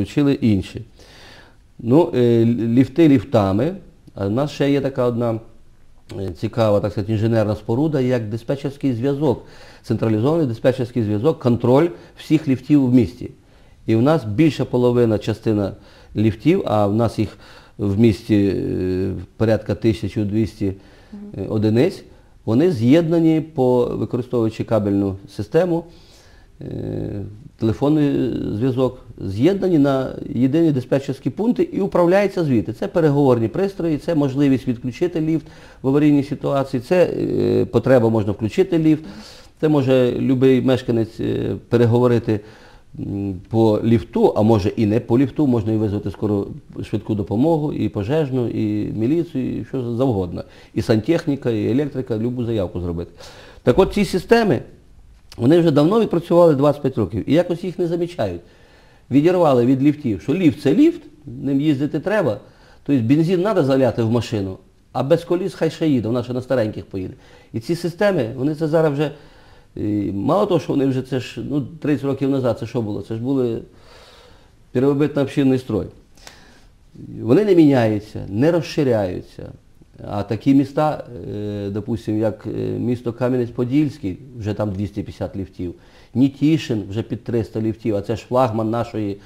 включили інші. Ну, е, ліфти ліфтами, а в нас ще є така одна е, цікава, так сказати, інженерна споруда, як диспетчерський зв'язок, централізований диспетчерський зв'язок, контроль всіх ліфтів в місті. І в нас більша половина частина ліфтів, а в нас їх в місті е, порядка 1200 е, одиниць, вони з'єднані по використовуючи кабельну систему, телефонний зв'язок, з'єднані на єдині диспетчерські пункти і управляються звідти. Це переговорні пристрої, це можливість відключити ліфт в аварійній ситуації, це е, потреба можна включити ліфт, це може будь-який мешканець е, переговорити по ліфту, а може і не по ліфту, можна і визвати скоро швидку допомогу, і пожежну, і міліцію, і що завгодно. І сантехніка, і електрика, любу заявку зробити. Так от ці системи, вони вже давно відпрацювали 25 років і якось їх не замічають. Відірвали від ліфтів, що ліфт це ліфт, ним їздити треба. Тобто бензин треба заляти в машину, а без коліс хай ще їде, вона ще на стареньких поїде. І ці системи, вони це зараз вже, мало того, що вони вже це ж, ну, 30 років назад це що було? Це ж були переробити общинний строй. Вони не міняються, не розширяються. А такі міста, е, допустимо, як е, місто Кам'янець-Подільський, вже там 250 ліфтів, Нітішин вже під 300 ліфтів, а це ж флагман нашої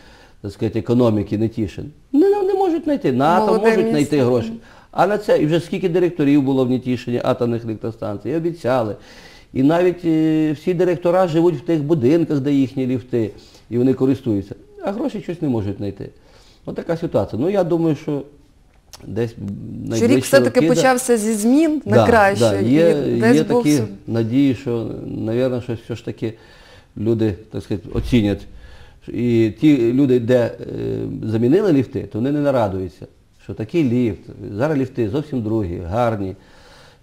так сказати, економіки, Нетішин. Не, не можуть знайти. На Молоде можуть місто. знайти гроші. А на це, і вже скільки директорів було в Нетішині атомних електростанцій, і обіцяли. І навіть е, всі директора живуть в тих будинках, де їхні ліфти, і вони користуються. А гроші щось не можуть знайти. Ось така ситуація. Ну я думаю, що десь Що рік все-таки роки, да, почався зі змін на Да, краще. да, Є, і десь є був такі сум- надії, що, мабуть, що все ж таки люди, так сказати, оцінять. І ті люди, де е, замінили ліфти, то вони не нарадуються, що такий ліфт, зараз ліфти зовсім другі, гарні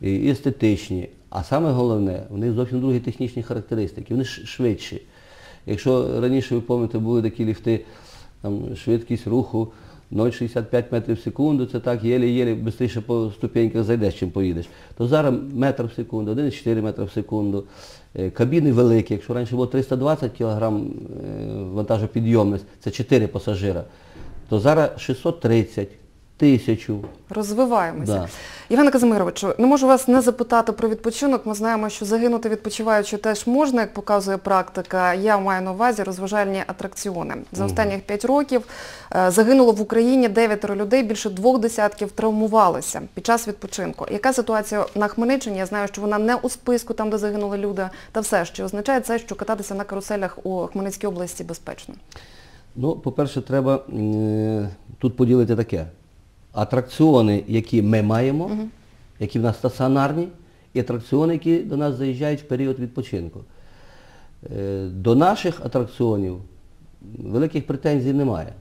і естетичні. А саме головне, у них зовсім другі технічні характеристики, вони ш- швидші. Якщо раніше, ви пам'ятаєте, були такі ліфти, там, швидкість руху 0,65 метрів в секунду, це так, єлі-єлі швидше по ступеньках зайдеш, чим поїдеш. То зараз метр в секунду, 1,4 метра в секунду. Е, Кабіни великі, якщо раніше було 320 кг е, вантажопідйомність, це 4 пасажира, то зараз 630, 1000. Розвиваємося. Да. Євгене Казимировичу, не можу вас не запитати про відпочинок. Ми знаємо, що загинути відпочиваючи теж можна, як показує практика. Я маю на увазі розважальні атракціони. За останніх 5 років е, загинуло в Україні 9 людей, більше двох десятків травмувалося під час відпочинку. Яка ситуація на Хмельниччині? Я знаю, що вона не у списку, там, де загинули люди, та все, що означає це, що кататися на каруселях у Хмельницькій області безпечно. Ну, по-перше, треба е, тут поділити таке. Атракціони, які ми маємо, які в нас стаціонарні, і атракціони, які до нас заїжджають в період відпочинку. Е, До наших атракціонів великих претензій немає.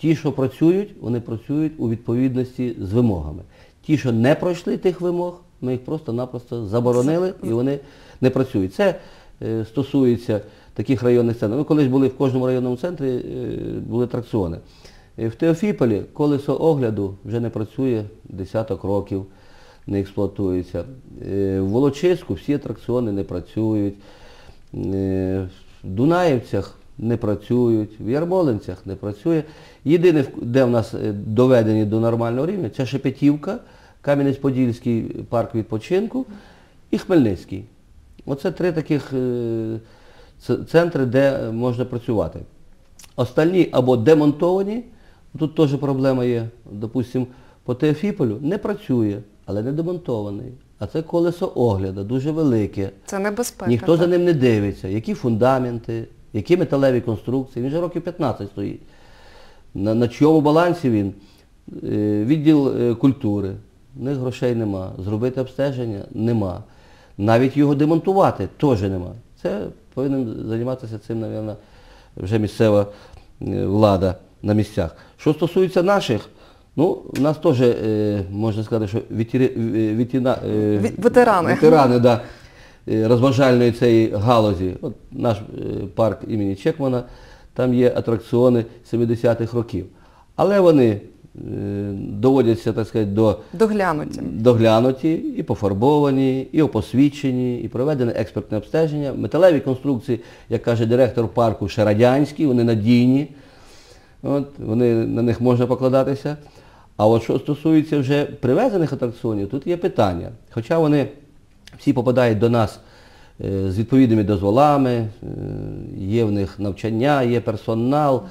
Ті, що працюють, вони працюють у відповідності з вимогами. Ті, що не пройшли тих вимог, ми їх просто-напросто заборонили і вони не працюють. Це е, стосується таких районних центрів. Ми колись були в кожному районному центрі, е, були атракціони. В Теофіполі колесо огляду вже не працює десяток років, не експлуатується. Е, В Волочиську всі атракціони не працюють. Е, В Дунаївцях не працюють, в Ярмолинцях не працює. Єдине, де в нас е, доведені до нормального рівня, це Шепетівка, Кам'янець-Подільський парк відпочинку і Хмельницький. Оце три таких центри, де можна працювати. Остальні або демонтовані, тут теж проблема є. Допустимо, по Теофіполю не працює, але не демонтований. А це колесо огляду, дуже велике. Це небезпека. Ніхто за ним не дивиться, які фундаменти, які металеві конструкції. Він вже років 15 стоїть. На, на чому балансі він? Е, Відділ е, культури. В них грошей нема. Зробити обстеження нема. Навіть його демонтувати теж нема. Це повинен займатися цим, мабуть, вже місцева е, влада на місцях. Що стосується наших, ну, в нас теж, е, можна сказати, що ветері- е, ветіна- е, ветерани. ветерани да, розважальної цієї галузі. От наш парк імені Чекмана, там є атракціони 70-х років. Але вони доводяться, так сказати, до Доглянуті. доглянуті, і пофарбовані, і опосвідчені, і проведене експертне обстеження. Металеві конструкції, як каже директор парку, ще радянські, вони надійні. От, вони, на них можна покладатися. А от що стосується вже привезених атракціонів, тут є питання. Хоча вони всі попадають до нас е, з відповідними дозволами, е, є в них навчання, є персонал,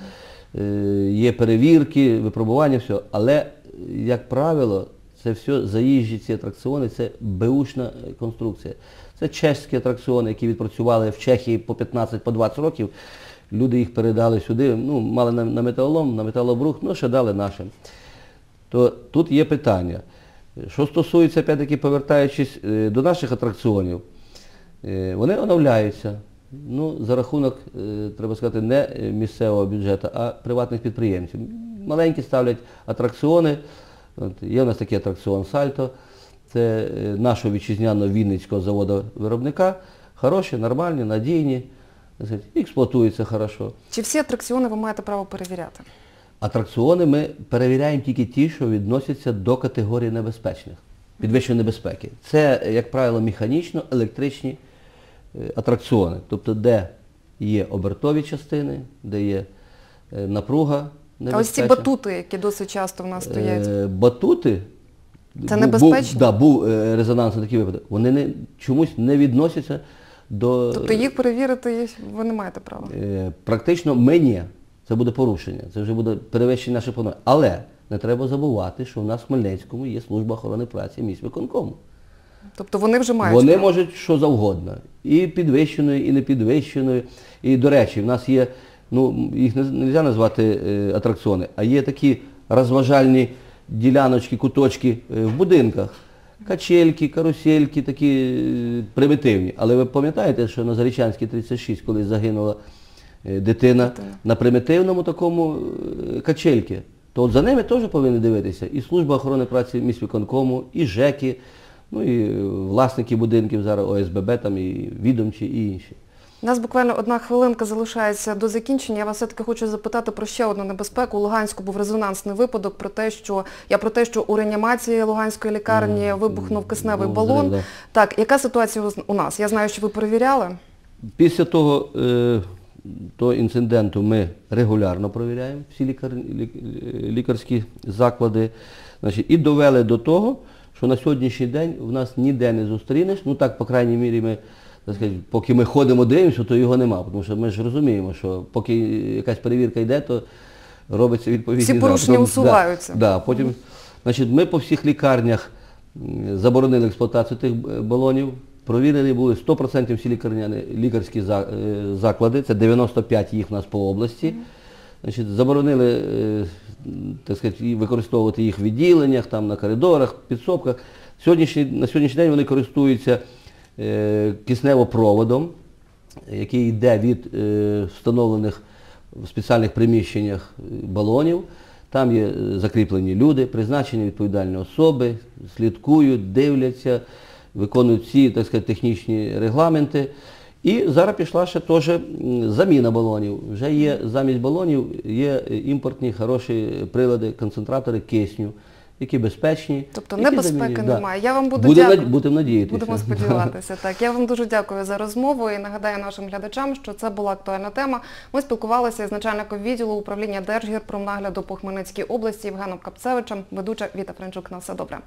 е, є перевірки, випробування, все. Але, як правило, це все заїжджі ці атракціони, це беушна конструкція. Це чеські атракціони, які відпрацювали в Чехії по 15, по 20 років. Люди їх передали сюди, ну, мали на, на металолом, на металобрух, ну ще дали нашим. То тут є питання. Що стосується, опять-таки, повертаючись е, до наших атракціонів, е, вони оновляються. Ну, за рахунок, е, треба сказати, не місцевого бюджету, а приватних підприємців. Маленькі ставлять атракціони. От, є у нас такий атракціон Сальто. Це нашого вітчизняного Вінницького заводу виробника. Хороші, нормальні, надійні, так сказати, експлуатуються хорошо. Чи всі атракціони ви маєте право перевіряти? Атракціони ми перевіряємо тільки ті, що відносяться до категорії небезпечних, підвищеної небезпеки. Це, як правило, механічно-електричні е, атракціони, тобто де є обертові частини, де є е, напруга А ось ці батути, які досить часто в нас стоять. Е, Батути, Це небезпечно? Да, був резонансний такий випадок. Вони не, чомусь не відносяться до... Тобто їх перевірити ви не маєте права. Е, Практично ми ні. Це буде порушення, це вже буде перевищення наших повноважень. Але не треба забувати, що в нас в Хмельницькому є служба охорони праці міськ виконкому. Тобто вони вже мають Вони право. можуть що завгодно. І підвищеною, і непідвищеною. І, до речі, в нас є, ну, їх не можна назвати е, атракціони, а є такі розважальні діляночки, куточки е, в будинках. Качельки, карусельки, такі е, примітивні. Але ви пам'ятаєте, що на Зарічанській 36, коли загинула е, дитина, на примітивному такому е, качельки, то от за ними теж повинні дивитися. І служба охорони праці міськвиконкому, і ЖЕКи, ну і власники будинків зараз ОСББ, там і відомчі, і інші. У нас буквально одна хвилинка залишається до закінчення. Я вас все-таки хочу запитати про ще одну небезпеку. У Луганську був резонансний випадок про те, що я про те, що у реанімації Луганської лікарні вибухнув кисневий балон. Так, яка ситуація у- нас? Я знаю, що ви перевіряли. Після того, е, того інциденту ми регулярно провіряємо всі лікар, лікарські заклади. Значить, і довели до того, що на сьогоднішній день в нас ніде не зустрінеш, ну так, по крайній мірі, ми, так сказати, поки ми ходимо, дивимося, то його нема. Тому що ми ж розуміємо, що поки якась перевірка йде, то робиться відповідні Всі порушення Потім- усуваються. Да, да, потім, значить, ми по всіх лікарнях заборонили експлуатацію тих е, балонів. Провірені були 100% всі лікарняні, лікарські е, заклади, це 95 їх в нас по області. Значить, заборонили е, так сказати, використовувати їх в відділеннях, там, на коридорах, підсобках. Сьогоднішній, на сьогоднішній день вони користуються кисневопроводом, який йде від е, встановлених в спеціальних приміщеннях е, балонів. Там є е, закріплені люди, призначені відповідальні особи, слідкують, дивляться, виконують всі так сказати, технічні регламенти. І зараз пішла ще теж заміна балонів. Вже є замість балонів є е, імпортні хороші прилади, концентратори кисню, які безпечні. Тобто які небезпеки. Да. немає. Я вам буду Будемо дякувати. будемо надіятися. Будемо сподіватися. Так, я вам дуже дякую за розмову і нагадаю нашим глядачам, що це була актуальна тема. Ми спілкувалися із начальником відділу управління Держгірпромнагляду по Хмельницькій області Євгеном Капцевичем, ведуча Віта Френчук. На все добре.